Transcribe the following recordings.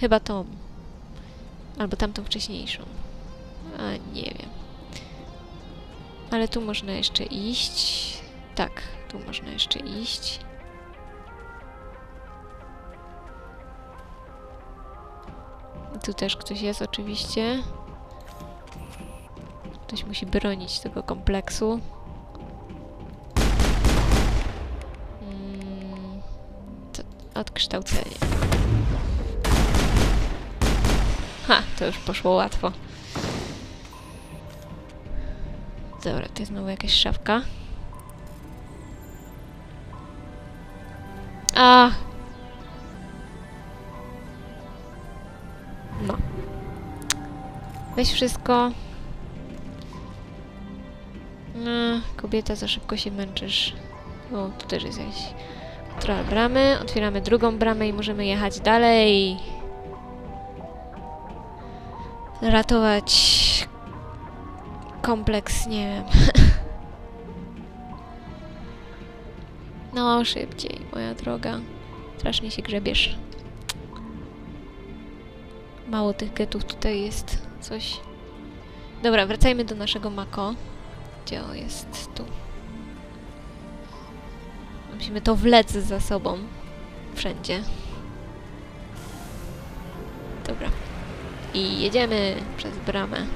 Chyba tą. Albo tamtą wcześniejszą. A, nie wiem. Ale tu można jeszcze iść. Tak, tu można jeszcze iść. Tu też ktoś jest oczywiście. Ktoś musi bronić tego kompleksu. Mm, odkształcenie. Ha, to już poszło łatwo. Dobra, to jest znowu jakaś szafka. A. No. Weź wszystko. No, kobieta, za szybko się męczysz. O, tu też jest jakaś bramy. Otwieramy drugą bramę i możemy jechać dalej. Ratować kompleks, nie wiem. No, szybciej, moja droga. Strasznie się grzebiesz. Mało tych getów tutaj jest. Coś. Dobra, wracajmy do naszego Mako. Gdzie on jest? Tu. Musimy to wlec za sobą. Wszędzie. Dobra. I jedziemy przez bramę.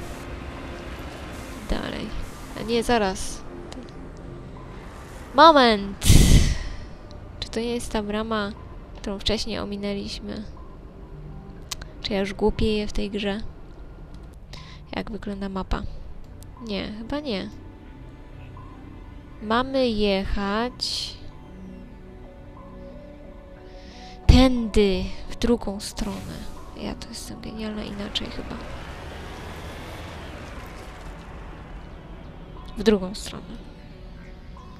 Dalej. A nie, zaraz. Moment! Czy to nie jest ta brama, którą wcześniej ominęliśmy? Czy ja już głupieję w tej grze? Jak wygląda mapa? Nie, chyba nie. Mamy jechać... Tędy, w drugą stronę. Ja to jestem genialna inaczej chyba. W drugą stronę.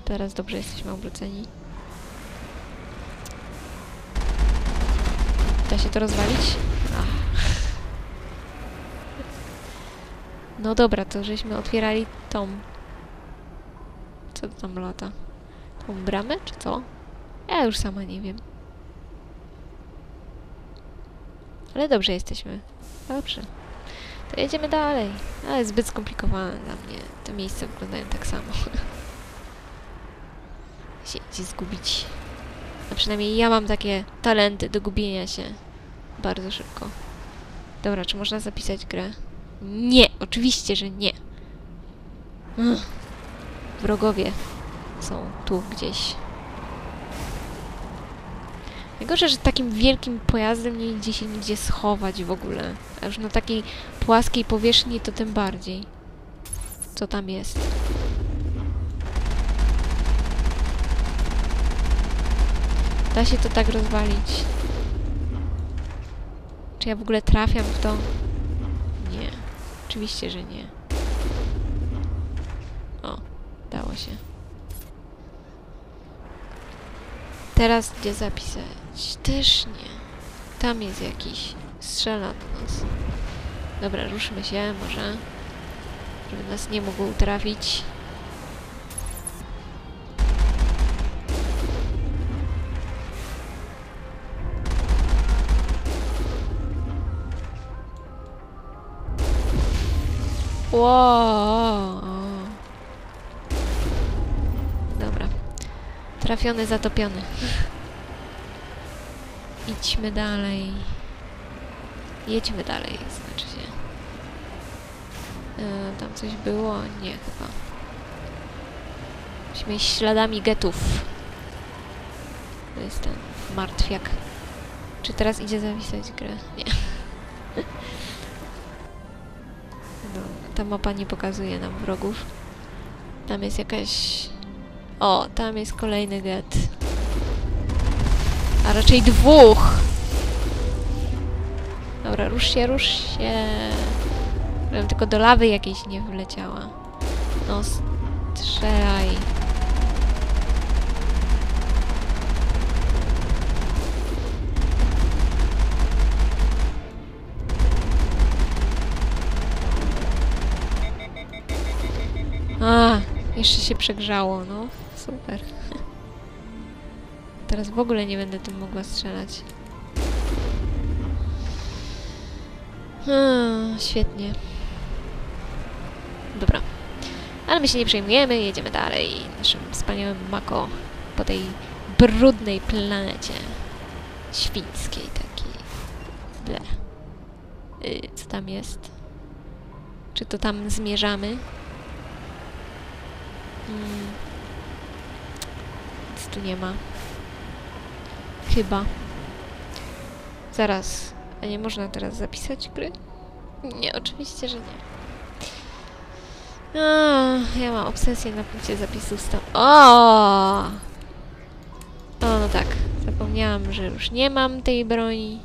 Teraz dobrze jesteśmy obróceni. Da się to rozwalić? Ach. No dobra, to żeśmy otwierali tą... Co tam lata? Tą bramę, czy co? Ja już sama nie wiem. Ale dobrze jesteśmy. Dobrze. To jedziemy dalej. Ale zbyt skomplikowane dla mnie. Te miejsca wyglądają tak samo. się idzie zgubić. A przynajmniej ja mam takie talenty do gubienia się bardzo szybko. Dobra, czy można zapisać grę? Nie! Oczywiście, że nie. Ugh. Wrogowie są tu gdzieś. Najgorsze, że takim wielkim pojazdem nie idzie się nigdzie schować w ogóle. A już na takiej płaskiej powierzchni to tym bardziej. Co tam jest? Da się to tak rozwalić. Czy ja w ogóle trafiam w to? Nie. Oczywiście, że nie. O, dało się. Teraz gdzie zapisać? Też nie. Tam jest jakiś. Strzela do nas. Dobra, ruszmy się może. Żeby nas nie mógł trafić. Wow. Trafiony, zatopiony. Idźmy dalej. Jedźmy dalej, znaczy się. E, tam coś było? Nie, chyba. Musimy iść śladami getów. To jest ten martwiak. Czy teraz idzie zapisać grę? Nie. No, ta mapa nie pokazuje nam wrogów. Tam jest jakaś... O, tam jest kolejny get. A raczej dwóch! Dobra, rusz się, rusz się. Żebym tylko do lawy jakiejś nie wleciała. No, strzelaj. A, jeszcze się przegrzało, no. Super. Teraz w ogóle nie będę tym mogła strzelać. Hmm, świetnie. Dobra. Ale my się nie przejmujemy, jedziemy dalej naszym wspaniałym Mako po tej brudnej planecie. Świńskiej takiej. Ble. Y, co tam jest? Czy to tam zmierzamy? Hmm. Tu nie ma. Chyba. Zaraz. A nie można teraz zapisać gry? Nie, oczywiście, że nie. A, ja mam obsesję na punkcie zapisu sta... O! O, no tak. Zapomniałam, że już nie mam tej broni.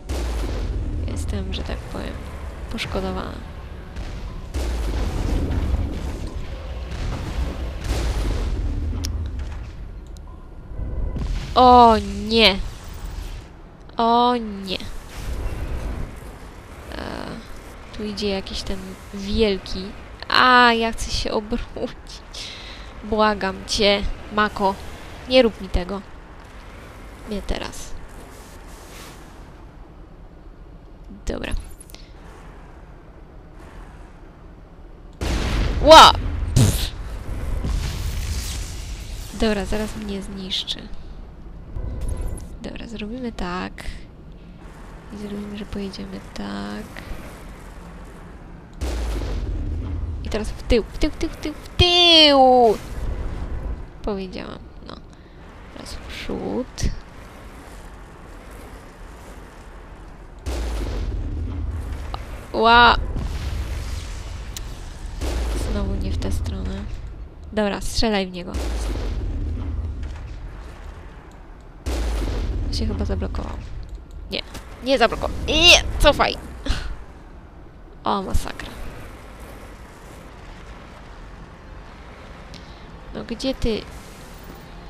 Jestem, że tak powiem, poszkodowana. O nie! O nie! E, tu idzie jakiś ten wielki. A, ja chcę się obrócić. Błagam cię, Mako. Nie rób mi tego. Nie teraz. Dobra. Ła! Dobra, zaraz mnie zniszczy. Zrobimy tak. I zrobimy, że pojedziemy tak. I teraz w tył, w tył, w tył, w tył, w tył! Powiedziałam, no. Teraz w przód. Ła! Znowu nie w tę stronę. Dobra, strzelaj w niego. Się chyba zablokował. Nie, nie zablokował. Nie, cofaj! O, masakra. No gdzie ty?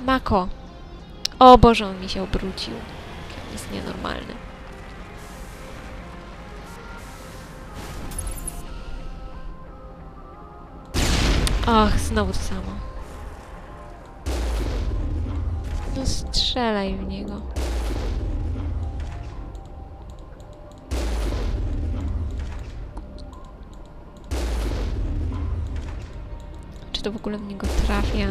Mako! O Boże, on mi się obrócił. Jest nienormalny. Ach, znowu to samo. No strzelaj w niego. To w ogóle w niego trafia?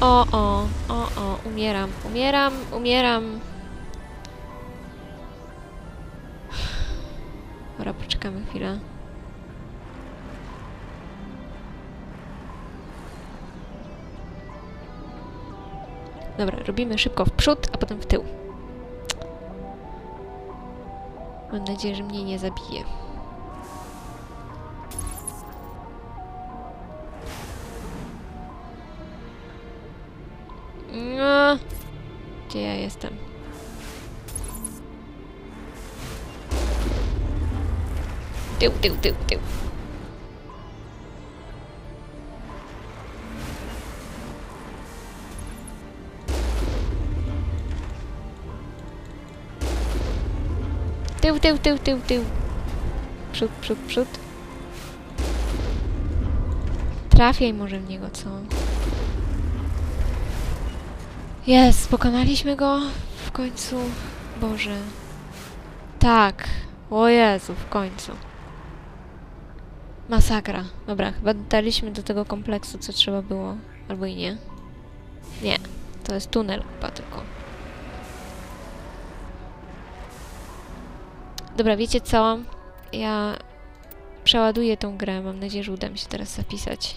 O, o, o, o, umieram, umieram, umieram. Dobra, poczekamy chwilę. Dobra, robimy szybko w przód, a potem w tył. Mam nadzieję, że mnie nie zabije. No. Gdzie ja jestem? Tył, tył, tył, tył. Tył, tył, tył, tył, tył. Przód, przód, przód. Trafiaj może w niego, co? Jest, pokonaliśmy go w końcu. Boże. Tak. O Jezu, w końcu. Masakra. Dobra, chyba dotarliśmy do tego kompleksu, co trzeba było. Albo i nie. Nie. To jest tunel chyba tylko. Dobra, wiecie co? Ja przeładuję tą grę. Mam nadzieję, że uda mi się teraz zapisać.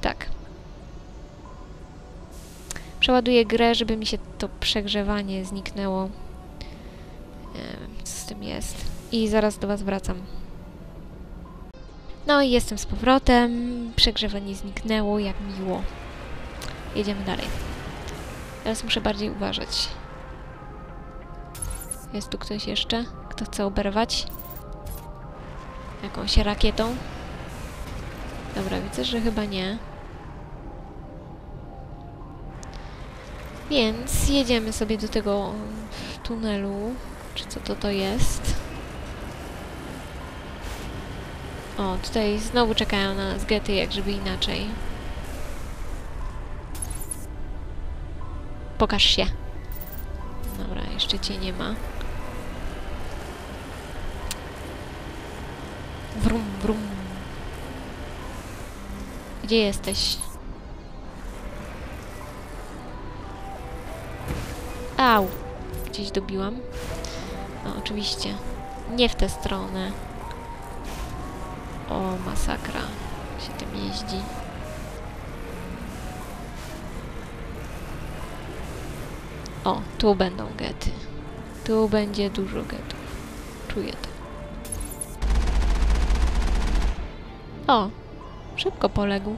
Tak. Przeładuję grę, żeby mi się to przegrzewanie zniknęło. Nie wiem, co z tym jest. I zaraz do was wracam. No i jestem z powrotem. Przegrzewanie zniknęło, jak miło. Jedziemy dalej. Teraz muszę bardziej uważać. Jest tu ktoś jeszcze? Kto chce oberwać? Jakąś rakietą? Dobra, widzę, że chyba nie. Więc jedziemy sobie do tego tunelu. Czy co to to jest? O, tutaj znowu czekają na nas gety, jak żeby inaczej. Pokaż się. Dobra, jeszcze cię nie ma. Wrum, wrum. Gdzie jesteś? Au! Gdzieś dobiłam. No, oczywiście. Nie w tę stronę. O, masakra. Się tym jeździ. O, tu będą gety. Tu będzie dużo getów. Czuję to. O, szybko poległ.